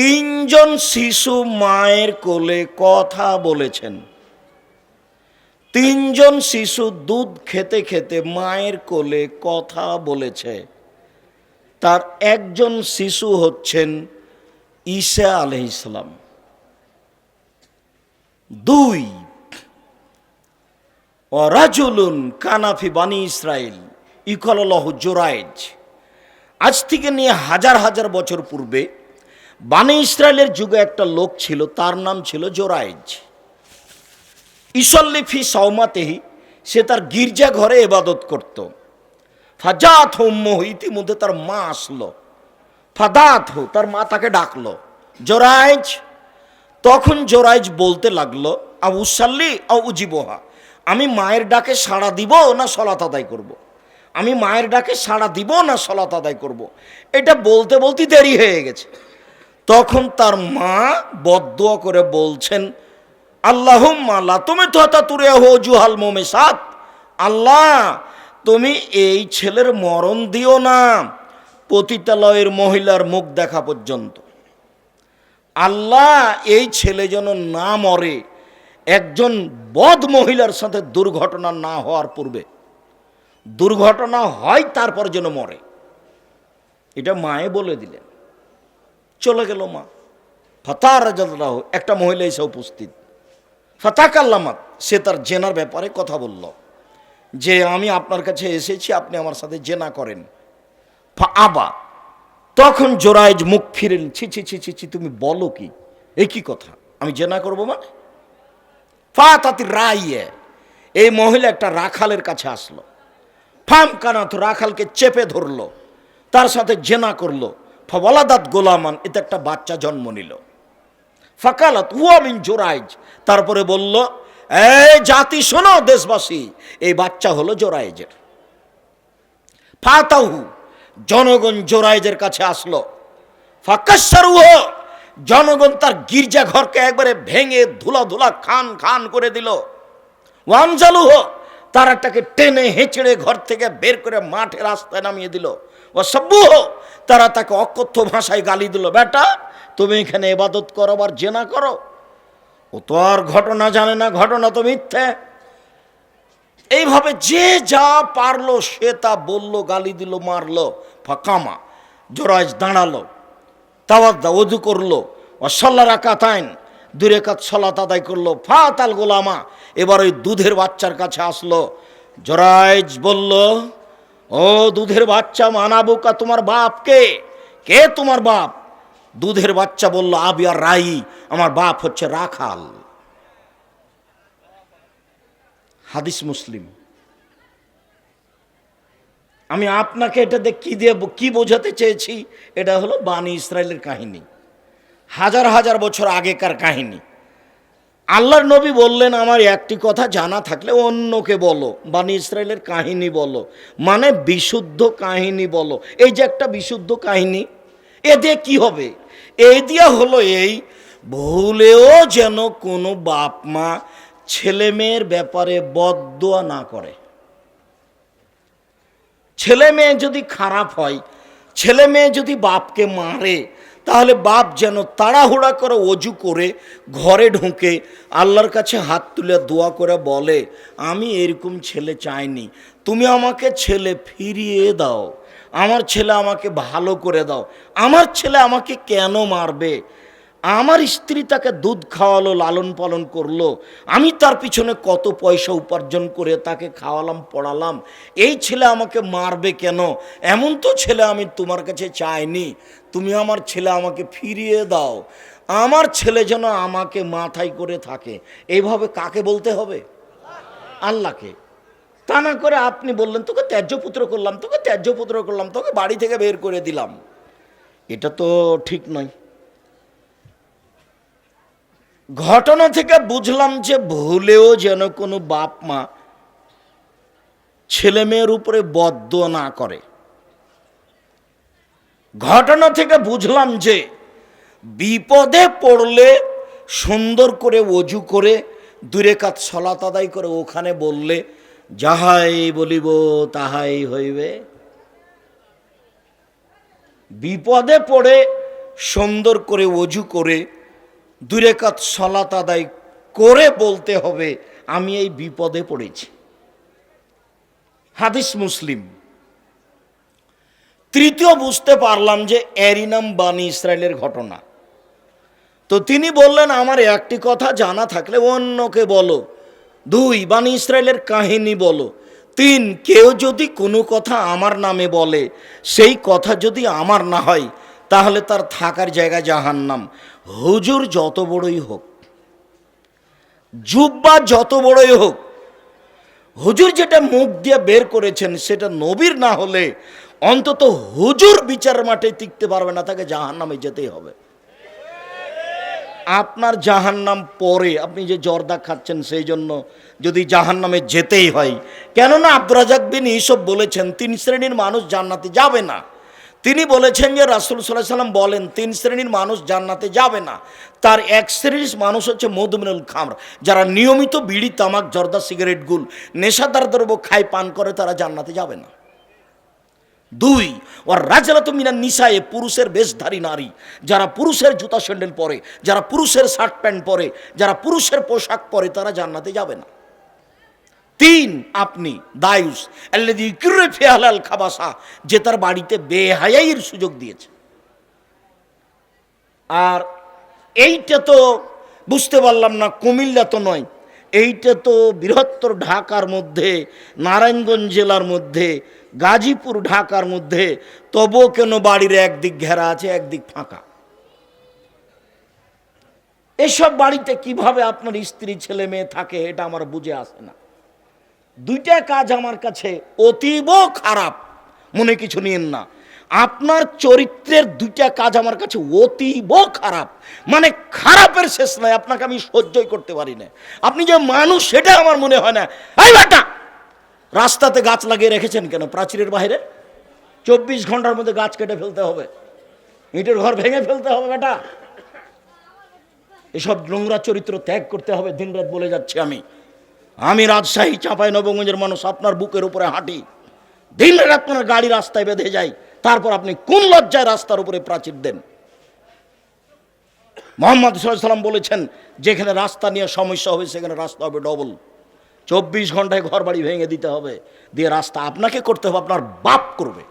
তিনজন শিশু মায়ের কোলে কথা বলেছেন। তিনজন শিশু দুধ খেতে খেতে মায়ের কোলে কথা বলেছে। তার একজন শিশু হচ্ছেন ঈসা আলহ ইসলাম দুই, অরাজুলুন কানাফি বানি ইসরায়েল ইকললহ জোরাইজ। আজ থেকে নিয়ে হাজার হাজার বছর পূর্বে বানি ইসরায়েলের যুগে একটা লোক ছিল, তার নাম ছিল জোরাইজ। ইসল্লিফি সৌমাতেহি সে তার গির্জা ঘরে এবাদত করত। ফাজাত হোম্মহ ইতিমধ্যে তার মা আসলো। ফাদাত হো, তার মা তাকে ডাকলো। জোরাইজ, তখন জোরাইজ বলতে লাগল আবু সাল্লি উজিবহা, আমি মায়ের ডাকে সাড়া দিব না সলাত আদায় করব। আমি মায়ের ডাকে সাড়া দিব না সলাত আদায় করব। এটা বলতে বলতে দেরি হয়ে গেছে। তখন তার মা বদুয়া করে বলছেন আল্লাহ মাল্লা তুমি তো হাতা তুরে হো জুহাল মোমে সাত আল্লাহ, তুমি এই ছেলের মরণ দিও না। পতিতালয়ের মহিলার মুখ দেখা পর্যন্ত। আল্লাহ, এই ছেলে যেন না মরে, একজন বদ মহিলার সাথে দুর্ঘটনা না হওয়ার পূর্বে। দুর্ঘটনা হয় তারপর যেন মরে। এটা মায়ে বলে দিলেন। চলে গেল মা। ফতার রাজাহ একটা মহিলা এসে উপস্থিত। ফাতাক আল্লামাত সে তার জেনার ব্যাপারে কথা বলল। যে আমি আপনার কাছে এসেছি, আপনি আমার সাথে জেনা করেন। ফা- আবা, তখন জোরাইজ মুখ ফিরেন ছি ছি ছি ছি ছি, তুমি বলো কি? এই কি কথা? আমি জেনা করব মানে? ফা তাতি রাইয়ে, এই মহিলা একটা রাখালের কাছে আসলো। ফাম কানাথ রাখালকে চেপে ধরলো। তার সাথে জেনা করল। ফওয়ালাদাত গোলামান এতে একটা বাচ্চা জন্ম নিল। ফাকালাত হুয়ামিন জোরাইজ। তারপরে বলল, এই জাতি, শোনো দেশবাসী, এই বাচ্চা হলো জোরাইজের। ফাতাহু জনগণ জোরাইজের কাছে আসলো। ফাকাসারুহ জনগণ তার গির্জা ঘরকে একবারে ভেঙে ধুলা ধুলা খান খান করে দিল। ওয়ানজালুহ, তারা তাকে টেনে হেঁচড়ে ঘর থেকে বের করে মাঠে রাস্তায় নামিয়ে দিল। সব্বুহ তারা তাকে অকথ্য ভাষায় গালি দিল, বেটা, তুমি এখানে এবাদত করো আবার জেনা করো। ও তো আর ঘটনা জানে না, ঘটনা তো মিথ্যে। এইভাবে যে যা পারল, সে তা বলল, গালি দিল, মারলো, ফাঁকামা জোরাজ দাঁড়াল, তাওয়াদ্দা অজু করল অসল্লা রাকাতাইন দূরে কাত সলাত আদায় করল, ফাতাল গোলামা, এবার ওই দুধের বাচ্চার কাছে আসলো জোরাইজ বলল ও দুধের বাচ্চা মানাবুকা তোমার বাপ কে? কে তোমার বাপ? দুধের বাচ্চা বলল আর রাই আমার বাপ হচ্ছে রাখাল। হাদিস মুসলিম। আমি আপনাকে এটা দেখ কি দিয়ে কি বোঝাতে চেয়েছি? এটা হলো বানি ইসরায়েলের কাহিনী। হাজার হাজার বছর আগেকার কাহিনী। আল্লাহর নবী বললেন, আমার একটি কথা জানা থাকলে অন্যকে বলো, বানি ইসরায়েলের কাহিনী বলো। মানে বিশুদ্ধ কাহিনী বলো। এই যে একটা বিশুদ্ধ কাহিনী, এ দিয়ে কি হবে? এই দিয়া হলো এই, ভুলেও যেন কোনো বাপ মা ছেলে মেয়ের ব্যাপারে বদোয়া না করে। ছেলে মেয়ে যদি খারাপ হয়, ছেলে মেয়ে যদি বাপকে মারে তাহলে বাপ যেন তাড়াহুড়া করে অজু করে ঘরে ঢুকে আল্লাহর কাছে হাত তুলে দোয়া করে বলে, আমি এরকম ছেলে চাইনি। তুমি আমাকে ছেলে ফিরিয়ে দাও। আমার ছেলে আমাকে ভালো করে দাও। আমার ছেলে আমাকে কেন মারবে? আমার স্ত্রী তাকে দুধ খাওয়ালো, লালন পালন করল। আমি তার পিছনে কত পয়সা উপার্জন করে তাকে খাওয়ালাম, পড়ালাম। এই ছেলে আমাকে মারবে কেন? এমন তো ছেলে আমি তোমার কাছে চাইনি। তুমি আমার ছেলে আমাকে ফিরিয়ে দাও। আমার ছেলে যেন আমাকে মাথায় করে থাকে। এইভাবে কাকে বলতে হবে? আল্লাহকে। তা না করে আপনি বললেন, তোকে ত্যায্য পুত্র করলাম, তোকে ত্যায্য পুত্র করলাম, তোকে বাড়ি থেকে বের করে দিলাম। এটা তো ঠিক নয়। ঘটনা থেকে বুঝলাম যে ভুলেও যেন কোনো বাপ মা ছেলে মেয়ের উপরে বদ্ধ না করে। ঘটনা থেকে বুঝলাম যে বিপদে পড়লে সুন্দর করে অজু করে, দূরে কাত সলাত আদায় করে ওখানে বললে, যাহাই বলিব তাহাই হইবে। বিপদে পড়ে সুন্দর করে অজু করে দুরেকাত সলাত আদায় করে বলতে হবে, আমি এই বিপদে পড়েছি। হাদিস মুসলিম। তৃতীয় বুঝতে পারলাম যে এরই নাম বানি ইসরায়েলের ঘটনা। তো তিনি বললেন, আমার একটি কথা জানা থাকলে অন্যকে বলো, দুই, বানি ইসরায়েলের কাহিনী বলো, তিন, কেউ যদি কোনো কথা আমার নামে বলে, সেই কথা যদি আমার না হয়, তাহলে তার থাকার জায়গা জাহান্নাম। হুজুর যত বড়ই হোক, জুব্বা যত বড়ই হোক, হুজুর যেটা মুখ দিয়ে বের করেছেন সেটা নবীর না হলে অন্তত হুজুর বিচার মাঠে টিকতে পারবে না, তাকে জাহান্নামে যেতেই হবে। আপনার জাহান্নাম পরে আপনি যে জর্দা খাচ্ছেন সেই জন্য যদি জাহান্নামে যেতেই হয়, কেননা আব্দুর রাজাক বিন ইসব বলেছেন, তিন শ্রেণির মানুষ জান্নাতে যাবে না। তিনি বলেছেন যে রাসুল সাল্লাহ সাল্লাম বলেন, তিন শ্রেণির মানুষ জান্নাতে যাবে না। তার এক শ্রেণির মানুষ হচ্ছে মধুমিনুল খামর। যারা নিয়মিত বিড়ি, তামাক, জর্দা, সিগারেট, গুল, নেশাদার দ্রব্য খায়, পান করে, তারা জান্নাতে যাবে না। দুই ওর রাজরাত মিনা নিশায়ে পুরুষের বেশধারী নারী। যারা পুরুষের জুতা স্যান্ডেল পরে, যারা পুরুষের শার্ট প্যান্ট পরে, যারা পুরুষের পোশাক পরে, তারা জান্নাতে যাবে না। তিন আপনি, দায়ুস ফেহালাল খাবাসা, যে তার বাড়িতে বেহায়াইয়ের সুযোগ দিয়েছে। আর এইটা তো বুঝতে পারলাম না, কুমিল্লা তো নয়, এইটা তো বৃহত্তর ঢাকার মধ্যে, নারায়ণগঞ্জ জেলার মধ্যে, গাজীপুর ঢাকার মধ্যে, তবুও কেন বাড়ির একদিক ঘেরা আছে, একদিক ফাঁকা? এসব বাড়িতে কীভাবে আপনার স্ত্রী, ছেলে, মেয়ে থাকে, এটা আমার বুঝে আসে না। দুইটা কাজ আমার কাছে অতীব খারাপ। মনে কিছু নিয়েন না। আপনার চরিত্রের দুইটা কাজ আমার কাছে অতীব খারাপ। মানে খারাপের শেষ নাই, আপনাকে আমি সহ্যই করতে পারি না। আপনি যে মানুষ, সেটা আমার মনে হয় না। এই রাস্তাতে গাছ লাগিয়ে রেখেছেন কেন? প্রাচীরের বাইরে চব্বিশ ঘণ্টার মধ্যে গাছ কেটে ফেলতে হবে। ইটের ঘর ভেঙে ফেলতে হবে, বেটা। এসব নোংরা চরিত্র ত্যাগ করতে হবে, দিনরাত বলে যাচ্ছি আমি। আমি রাজশাহী, চাঁপাই, নবগঞ্জের মানুষ, আপনার বুকের উপরে হাঁটি। দিন আপনার গাড়ি রাস্তায় বেঁধে যাই তারপর আপনি কোন লজ্জায় রাস্তার উপরে প্রাচীর দেন? মোহাম্মদ সাল্লাম বলেছেন, যেখানে রাস্তা নিয়ে সমস্যা হবে, সেখানে রাস্তা হবে ডবল চব্বিশ ঘন্টায় ঘর বাড়ি ভেঙে দিতে হবে। দিয়ে রাস্তা আপনাকে করতে হবে, আপনার বাপ করবে।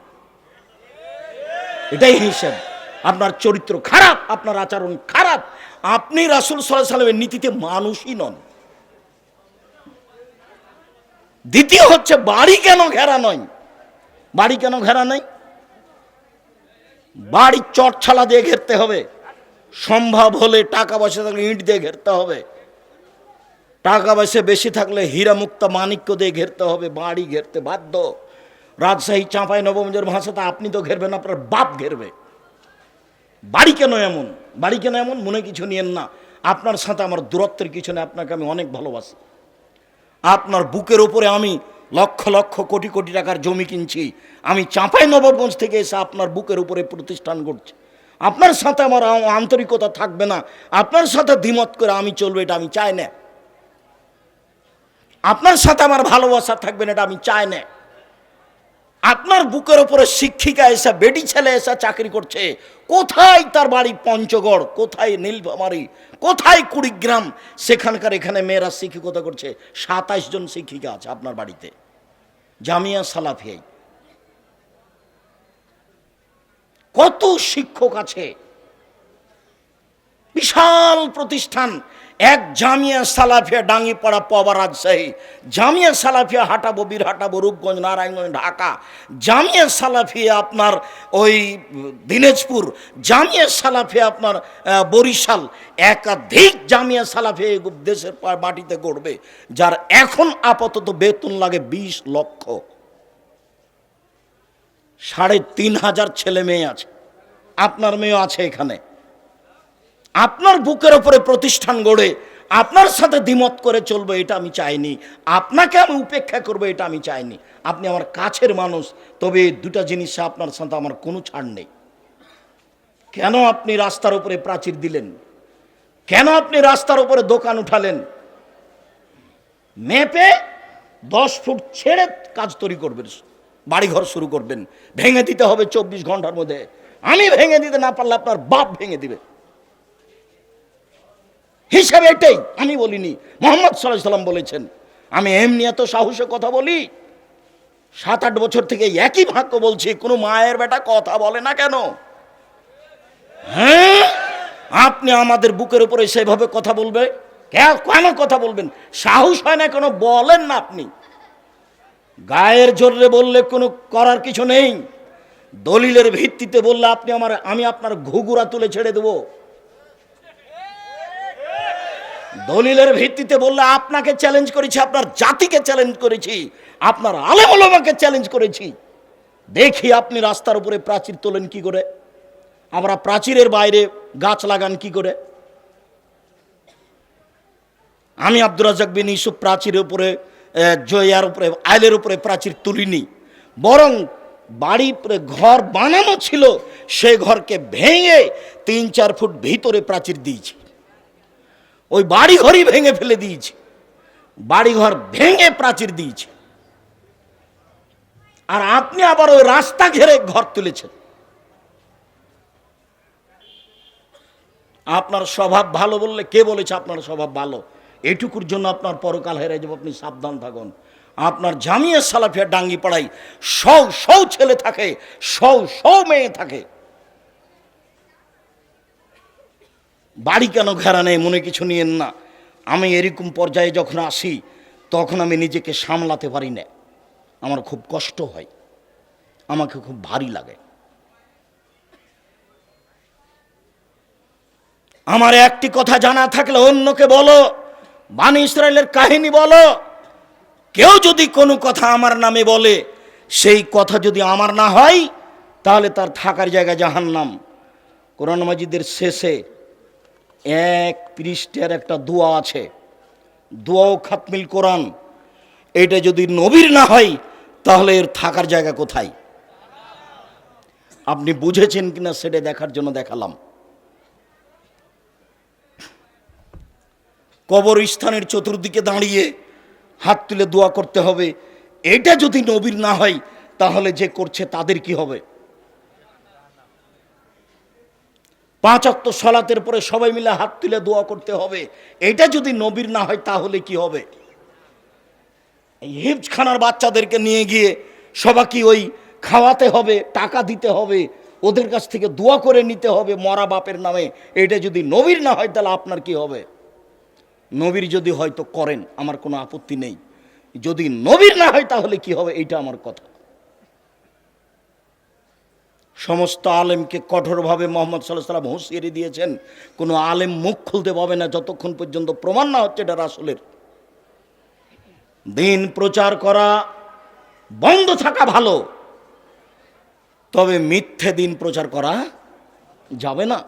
এটাই হিসেব। আপনার চরিত্র খারাপ, আপনার আচরণ খারাপ। আপনি রাসুল সাল্লাহ সাল্লামের নীতিতে মানুষই নন। দ্বিতীয় হচ্ছে বাড়ি কেন ঘেরা নয়? বাড়ি কেন ঘেরা নাই বাড়ি চটছালা দিয়ে ঘেরতে হবে। সম্ভব হলে টাকা পয়সা থাকলে ইট দিয়ে ঘেরতে হবে। টাকা পয়সা বেশি থাকলে হীরা মুক্তা মানিক্য দিয়ে ঘেরতে হবে, বাড়ি ঘেরতে বাধ্য। রাজশাহী, চাঁপাই নবমজের ভাষাতে আপনি তো ঘেরবেন, আপনার বাপ ঘেরবে। বাড়ি কেন এমন? বাড়ি কেন এমন? মনে কিছু নিয়েন না। আপনার সাথে আমার দূরত্বের কিছু নেই, আপনাকে আমি অনেক ভালোবাসি। আপনার বুকের ওপরে আমি লক্ষ লক্ষ কোটি কোটি টাকার জমি কিনছি। আমি চাঁপাই নবাবগঞ্জ থেকে এসে আপনার বুকের উপরে প্রতিষ্ঠান করছি। আপনার সাথে আমার আন্তরিকতা থাকবে না। আপনার সাথে দ্বিমত করে আমি চলবো, এটা আমি চাই না। আপনার সাথে আমার ভালোবাসা থাকবে না, এটা আমি চাই না। আপনার বুকের ওপরে শিক্ষিকা এসে, বেডি ছেলে এসে চাকরি করছে। কোথায় তার বাড়ি পঞ্চগড়? কোথায় নীলফামারি? কোথায় কুড়িগ্রাম? সেখানকার এখানে মেয়েরা শিক্ষিকতা করছে। সাতাইশ জন শিক্ষিকা আছে আপনার বাড়িতে। জামিয়া সালাফিয়াই কত শিক্ষক আছে? বিশাল প্রতিষ্ঠান। এক জামিয়া সালাফিয়া ডাঙ্গিপাড়া পবা রাজশাহী। জামিয়া সালাফিয়া হাঁটাবো, বীর হাঁটাবো, রূপগঞ্জ, নারায়ণগঞ্জ, ঢাকা। জামিয়া সালাফিয়া আপনার ওই দিনাজপুর, জামিয়া সালাফিয়া আপনার বরিশাল। একাধিক জামিয়া সালাফিয়া দেশের মাটিতে গড়বে, যার এখন আপাতত বেতন লাগে বিশ লক্ষ। সাড়ে তিন হাজার ছেলে মেয়ে আছে। আপনার মেয়েও আছে এখানে। আপনার বুকের ওপরে প্রতিষ্ঠান গড়ে আপনার সাথে দ্বিমত করে চলবো, এটা আমি চাইনি। আপনাকে আমি উপেক্ষা করব, এটা আমি চাইনি। আপনি আমার কাছের মানুষ, তবে দুটা জিনিসে আপনার সাথে আমার কোনো ছাড় নেই। কেন আপনি রাস্তার উপরে প্রাচীর দিলেন? কেন আপনি রাস্তার উপরে দোকান উঠালেন? মেপে দশ ফুট ছেড়ে কাজ তৈরি করবেন, বাড়িঘর শুরু করবেন। ভেঙে দিতে হবে চব্বিশ ঘণ্টার মধ্যে। আমি ভেঙে দিতে না পারলে আপনার বাপ ভেঙে দিবে। হিসাবে এটাই আমি বলিনি। মোহাম্মদ সাল্লাহ সাল্লাম বলেছেন, আমি এমনি এত সাহসে কথা বলি সাত আট বছর থেকে একই ভাগ্য বলছি, কোনো মায়ের বেটা কথা বলে না কেন? হ্যাঁ? আপনি আমাদের বুকের উপরে সেভাবে কথা বলবে? কেন কথা বলবেন? সাহস হয় না কেন? বলেন না আপনি। গায়ের জোরে বললে কোনো করার কিছু নেই। দলিলের ভিত্তিতে বললে আপনি আমার, আমি আপনার ঘুঘুরা তুলে ছেড়ে দেবো। দলিলের ভিত্তিতে বললে আপনাকে চ্যালেঞ্জ করেছি, আপনার জাতিকে চ্যালেঞ্জ করেছি, আপনার আলেমকে চ্যালেঞ্জ করেছি। দেখি আপনি রাস্তার উপরে প্রাচীর তোলেন কি করে? আমরা প্রাচীরের বাইরে গাছ লাগান কি করে? আমি আব্দুর রাজাক বিন ইউসুফ প্রাচীরের উপরে জয়ার উপরে, আইলের উপরে প্রাচীর তুলিনি। বরং বাড়ি ঘর বানানো ছিল সেই ঘরকে ভেঙে তিন চার ফুট ভিতরে প্রাচীর দিয়েছি। ওই বাড়িঘরই ভেঙে ফেলে দিয়েছে। বাড়ি ঘর ভেঙে প্রাচীর দিয়েছে। আর আপনি আবার ওই রাস্তা ঘেরে ঘর তুলেছেন। আপনার স্বভাব ভালো বললে কে বলেছে আপনার স্বভাব ভালো? এটুকুর জন্য আপনার পরকাল হেরে যাবে আপনি সাবধান থাকুন। আপনার জামিয়া সালাফিয়া ডাঙ্গি পাড়াই সৌ সৌ ছেলে থাকে সৌ সৌ মেয়ে থাকে। বাড়ি কেন ঘেরা নেই, মনে কিছু নিয়েন না। আমি এরকম পর্যায়ে যখন আসি, তখন আমি নিজেকে সামলাতে পারি না। আমার খুব কষ্ট হয়। আমাকে খুব ভারী লাগে। আমার একটি কথা জানা থাকলে অন্যকে বলো বানি ইসরায়েলের কাহিনী বলো। কেউ যদি কোনো কথা আমার নামে বলে, সেই কথা যদি আমার না হয়, তাহলে তার থাকার জায়গা জাহান্নাম। কোরআন মাজিদের শেষে এক পৃষ্ঠের একটা দোয়া আছে। দোয়াও খাতমিল কোরআন। এটা যদি নবীর না হয়, তাহলে এর থাকার জায়গা কোথায়? আপনি বুঝেছেন কিনা সেটা দেখার জন্য দেখালাম। কবরস্থানের চতুর্দিকে দাঁড়িয়ে হাত তুলে দোয়া করতে হবে। এটা যদি নবীর না হয়, তাহলে যে করছে তাদের কি হবে? পাঁচ অক্ত সলাতের পরে সবাই মিলে হাত তুলে দোয়া করতে হবে। এটা যদি নবীর না হয়, তাহলে কি হবে? এই হিফজখানার বাচ্চাদেরকে নিয়ে গিয়ে সবাইকে ওই খাওয়াতে হবে, টাকা দিতে হবে, ওদের কাছ থেকে দোয়া করে নিতে হবে মরা বাপের নামে। এটা যদি নবীর না হয়, তাহলে আপনার কি হবে? নবীর যদি হয়তো করেন, আমার কোনো আপত্তি নেই। যদি নবীর না হয়, তাহলে কি হবে? এইটা আমার কথা। সমস্ত আলেমকে কঠোরভাবে মোহাম্মদ সাল্লাহ সাল্লাম হুঁশিয়ারি দিয়েছেন। কোনো আলেম মুখ খুলতে পাবে না, যতক্ষণ পর্যন্ত প্রমাণ না হচ্ছে এটা রাসুলের। দিন প্রচার করা, বন্ধ থাকা ভালো। তবে মিথ্যে দিন প্রচার করা যাবে না।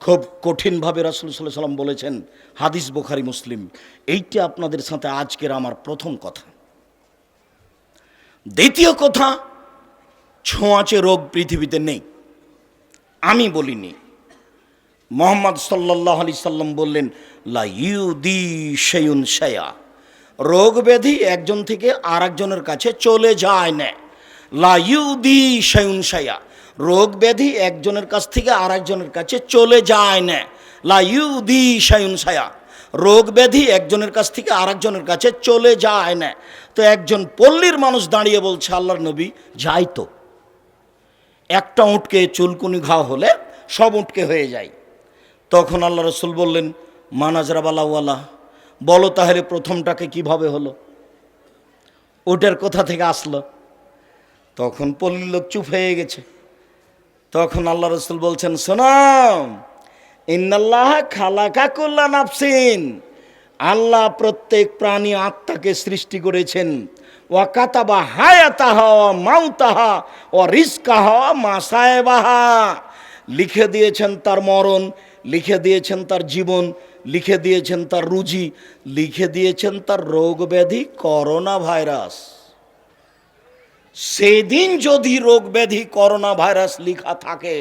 খুব কঠিনভাবে রাসুল সাল্লাহ সাল্লাম বলেছেন, হাদিস বোখারি, মুসলিম। এইটা আপনাদের সাথে আজকের আমার প্রথম কথা। দ্বিতীয় কথা ছোঁয়াচে রোগ পৃথিবীতে নেই। আমি বলিনি। মোহাম্মদ সাল্লাহ আলি সাল্লাম বললেন, লা ইউদি সেয়ুন সেয়া রোগ ব্যাধি একজন থেকে আর একজনের কাছে চলে যায় না। লা ইউদি সেয়ুন সেয়া রোগ ব্যাধি একজনের কাছ থেকে আর একজনের কাছে চলে যায় না। লা ইউদি সেয়ুন সেয়া রোগ ব্যাধি একজনের কাছ থেকে আর একজনের কাছে চলে যায় না। তো একজন পল্লীর মানুষ দাঁড়িয়ে বলছে, আল্লাহর নবী যাই তো। একটা উঁটকে চুলকুনি ঘা হলে সব উঁটকে হয়ে যায়। তখন আল্লাহ রসুল বললেন মানাজরাবালাওয়ালা বলো তাহলে প্রথমটাকে কীভাবে হলো? ওটার কোথা থেকে আসলো? তখন পল্লীর লোক চুপ হয়ে গেছে। তখন আল্লাহ রসুল বলছেন সোনাম ইন্নাল্লাহ খালাকা কুল্লা নাফসিন। আল্লাহ প্রত্যেক প্রাণী আত্মাকে সৃষ্টি করেছেন। ওয়াকাতাবা হায়াতাহা ও মাউতাহা ও রিস্কাহা মাসায়বাহা। লিখে দিয়েছেন তার মরণ, লিখে দিয়েছেন তার জীবন, লিখে দিয়েছেন তার রুজি, লিখে দিয়েছেন তার রোগ ব্যাধি করোনা ভাইরাস। সেদিন যদি রোগ ব্যাধি করোনা ভাইরাস লিখা থাকে,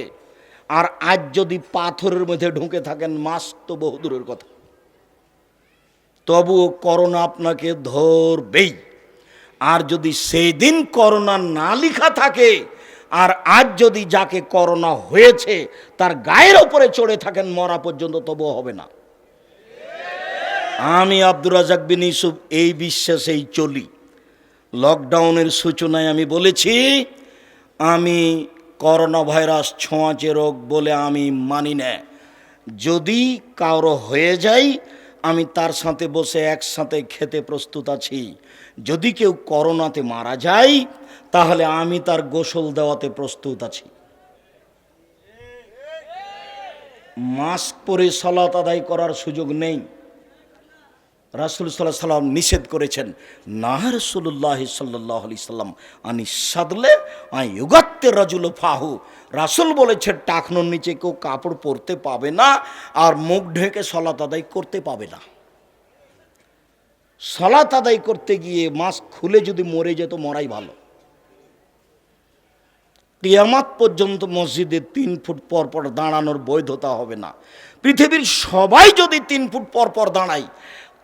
আর আজ যদি পাথরের মধ্যে ঢুকে থাকেন, মাস তো বহুদূরের কথা। তবুও করোনা আপনাকে ধরবেই। আর যদি সেই দিন করোনা না লিখা থাকে, আর আজ যদি যাকে করোনা হয়েছে, তার গায়ের ওপরে চড়ে থাকেন, মরা পর্যন্ত তবুও হবে না। আমি আব্দুর রাজাক বিন ইউসুফ এই বিশ্বাসেই চলি। লকডাউনের সূচনায় আমি বলেছি, আমি করোনা ভাইরাস ছোঁয়াচে রোগ বলে আমি মানি না। যদি কারও হয়ে যায় আমি তার সাথে বসে একসাথে খেতে প্রস্তুত আছি। যদি কেউ করোনাতে মারা যায়, তাহলে আমি তার গোসল দেওয়াতে প্রস্তুত আছি। মাস্ক পরে সলাত আদায় করার সুযোগ নেই। রাসুল সাল্লাহ সাল্লাম নিষেধ করেছেন, না রসুল্লাহ সাল্লাহ আলি সাল্লাম, আনি সাদলে আই ইউগাত্তে রাজুল ফাহু। রাসুল বলেছেন, টাকনোর নিচে কেউ কাপড় পরতে পাবে না আর মুখ ঢেকে সলাত আদায় করতে পাবে না। সলাত আদায় করতে গিয়ে মাস্ক খুলে যদি মরে যেত, মরাই ভালো। কিয়ামাত পর্যন্ত মসজিদে তিন ফুট পর পর দাঁড়ানোর বৈধতা হবে না। পৃথিবীর সবাই যদি তিন ফুট পর পর দাঁড়ায়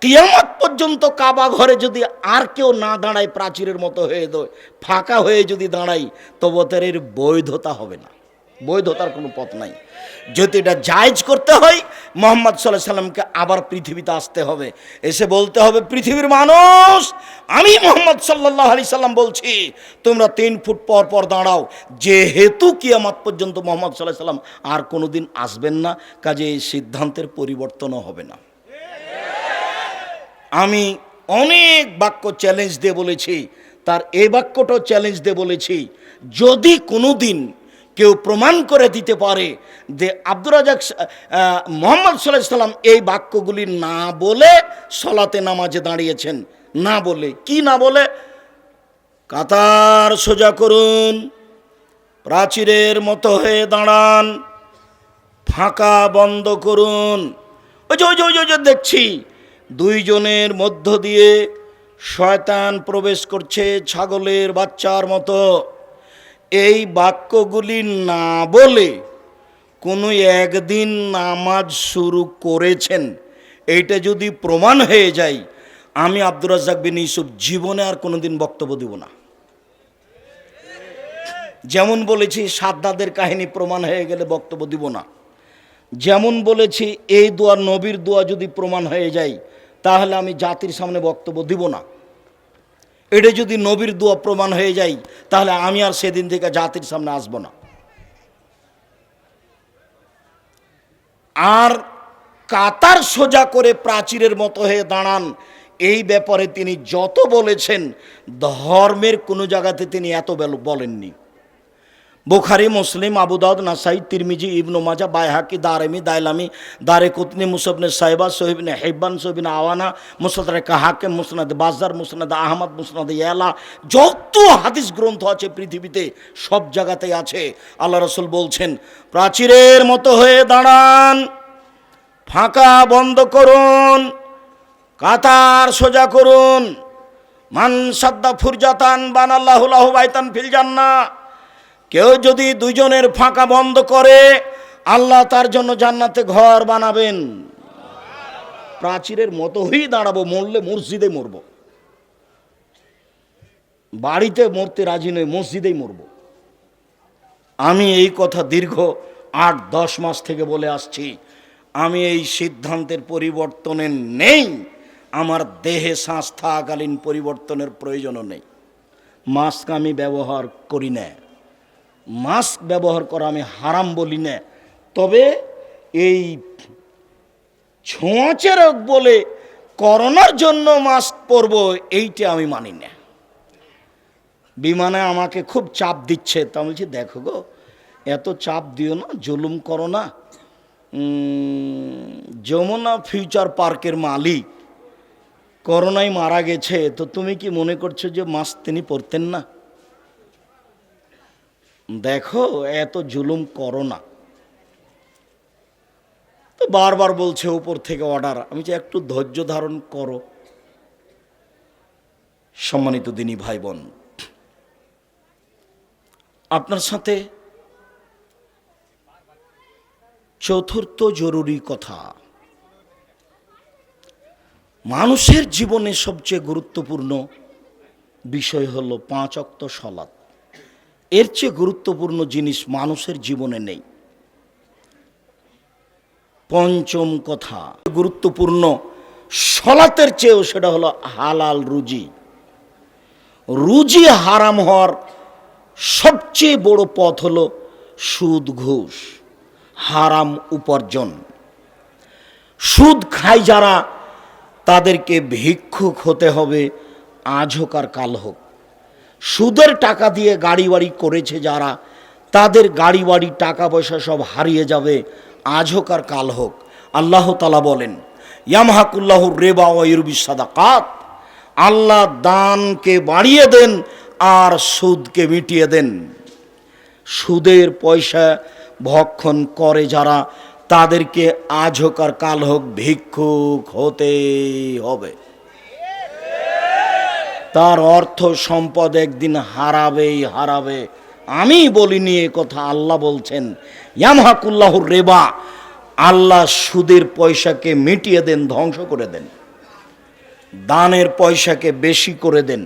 কিয়ামত পর্যন্ত কাবা ঘরে যদি আর কেউ না দাঁড়ায় প্রাচীরের মতো হয়ে দো- ফাঁকা হয়ে যদি দাঁড়াই তবে তার এর বৈধতা হবে না। বৈধতার কোনো পথ নাই। যদি এটা জায়জ করতে হয়, মোহাম্মদ সাল্লাহ সাল্লামকে আবার পৃথিবীতে আসতে হবে। এসে বলতে হবে, পৃথিবীর মানুষ, আমি মোহাম্মদ সাল্লাহ আলি সাল্লাম বলছি, তোমরা তিন ফুট পর পর দাঁড়াও। যেহেতু কিয়ামত পর্যন্ত মোহাম্মদ সাল্লাহ সাল্লাম আর কোনোদিন আসবেন না, কাজে এই সিদ্ধান্তের পরিবর্তনও হবে না। আমি অনেক বাক্য চ্যালেঞ্জ দিয়ে বলেছি তার এই বাক্যটাও চ্যালেঞ্জ দিয়ে বলেছি। যদি কোনো দিন কেউ প্রমাণ করে দিতে পারে যে আব্দুর রাজাক মোহাম্মদ সাল্লাহ সাল্লাম এই বাক্যগুলি না বলে সলাতে নামাজে দাঁড়িয়েছেন না বলে কি না বলে? কাতার সোজা করুন প্রাচীরের মতো হয়ে দাঁড়ান ফাঁকা বন্ধ করুন। ওই যে ওই যে, ওই যে দেখছি দুইজনের মধ্য দিয়ে শয়তান প্রবেশ করছে ছাগলের বাচ্চার মতো। এই বাক্যগুলি না বলে কোনো একদিন নামাজ শুরু করেছেন। এইটা যদি প্রমাণ হয়ে যায়, আমি আব্দুর রাজ্জাক বিন ইউসুফ জীবনে আর কোনোদিন বক্তব্য দিব না। যেমন বলেছি, সাদ্দাদের কাহিনী প্রমাণ হয়ে গেলে বক্তব্য দিব না। যেমন বলেছি, এই দোয়া নবীর দোয়া যদি প্রমাণ হয়ে যায় তাহলে আমি জাতির সামনে বক্তব্য দিব না। এটা যদি নবীর দোয়া প্রমাণ হয়ে যায়, তাহলে আমি আর সেদিন থেকে জাতির সামনে আসব না। আর কাতার সোজা করে প্রাচীরের মতো হয়ে দাঁড়ান, এই ব্যাপারে তিনি যত বলেছেন, ধর্মের কোনো জায়গাতে তিনি এত বলেননি। বুখারি, মুসলিম আবুদাউদ নাসাই, তিরমিজি, ইবনু মাজা বাইহাকি দারেমি দাইলামি দারে কুতনি মুসবনে সাহেবা সোহিবনে হেব্বান, সোহিবিন আওয়ানা মুসদারে কাহাকে, মুসনাদ বাজার মুসনাদ আহমদ, মুসনাদ ইয়ালা, যত হাদিস গ্রন্থ আছে পৃথিবীতে, সব জায়গাতেই আছে। আল্লাহ রসুল বলছেন, প্রাচীরের মতো হয়ে দাঁড়ান, ফাঁকা বন্ধ করুন, কাতার সোজা করুন, মান সাদ্দা ফুরজাতান বান আল্লাহুল্লাহ বাইতান ফিল জান্না কেউ যদি দুজনের ফাঁকা বন্ধ করে, আল্লাহ তার জন্য জান্নাতে ঘর বানাবেন। প্রাচীরের মতো হয়েই দাঁড়াবো, মরলে মসজিদে মরব। বাড়িতে মরতে রাজি নই, মসজিদেই মরব। আমি এই কথা দীর্ঘ আট, দশ মাস থেকে বলে আসছি। আমি এই সিদ্ধান্তের পরিবর্তনে নেই। আমার দেহে শ্বাস থাকালীন পরিবর্তনের প্রয়োজনও নেই। মাস্ক আমি ব্যবহার করি না। মাস্ক ব্যবহার করা আমি হারাম বলি না। তবে এই ছোঁয়াচে রোগ বলে করোনার জন্য মাস্ক পরব, এইটা আমি মানি না। বিমানে আমাকে খুব চাপ দিচ্ছে। তা বলছি, দেখো গো, এত চাপ দিও না, জুলুম করো না। যমুনা ফিউচার পার্কের মালিক করোনায় মারা গেছে। তো তুমি কি মনে করছ যে মাস্ক তিনি পরতেন না? দেখো, এত জুলুম করো না। তো বারবার বলছে উপর থেকে অর্ডার আমি যে একটু ধৈর্য ধারণ করো। সম্মানিত দিনী ভাই বোন আপনার সাথে চতুর্থ জরুরি কথা। মানুষের জীবনে সবচেয়ে গুরুত্বপূর্ণ বিষয় হলো পাঁচ অক্ত সলাৎ। এর চেয়ে গুরুত্বপূর্ণ জিনিস মানুষের জীবনে নেই। পঞ্চম কথা, গুরুত্বপূর্ণ, সলাতের চেয়েও সেটা হলো হালাল রুজি। রুজি হারাম হওয়ার সবচেয়ে বড় পথ হলো সুদ ঘুষ, হারাম উপার্জন। সুদ খায় যারা, তাদেরকে ভিক্ষুক হতে হবে আজ হোক আর কাল হোক সুদের টাকা দিয়ে গাড়ি বাড়ি করেছে যারা, তাদের গাড়ি বাড়ি টাকা পয়সা সব হারিয়ে যাবে আজ হোক আর কাল হোক। আল্লাহ তালা বলেন ইয়ামহাকুল্লাহুর রেবা ওয়ুরবি সাদাকাত। আল্লাহ দানকে বাড়িয়ে দেন আর সুদকে মিটিয়ে দেন। সুদের পয়সা ভক্ষণ করে যারা, তাদেরকে আজ হোক আর কাল হোক ভিক্ষুক হতে হবে। তার অর্থ সম্পদ একদিন হারাবেই হারাবে। আমি বলিনি এ কথা, আল্লাহ বলছেন, ইয়ামহাকুল্লাহুর রেবা, আল্লাহ সুদের পয়সাকে মিটিয়ে দেন, ধ্বংস করে দেন। দানের পয়সাকে বেশি করে দেন।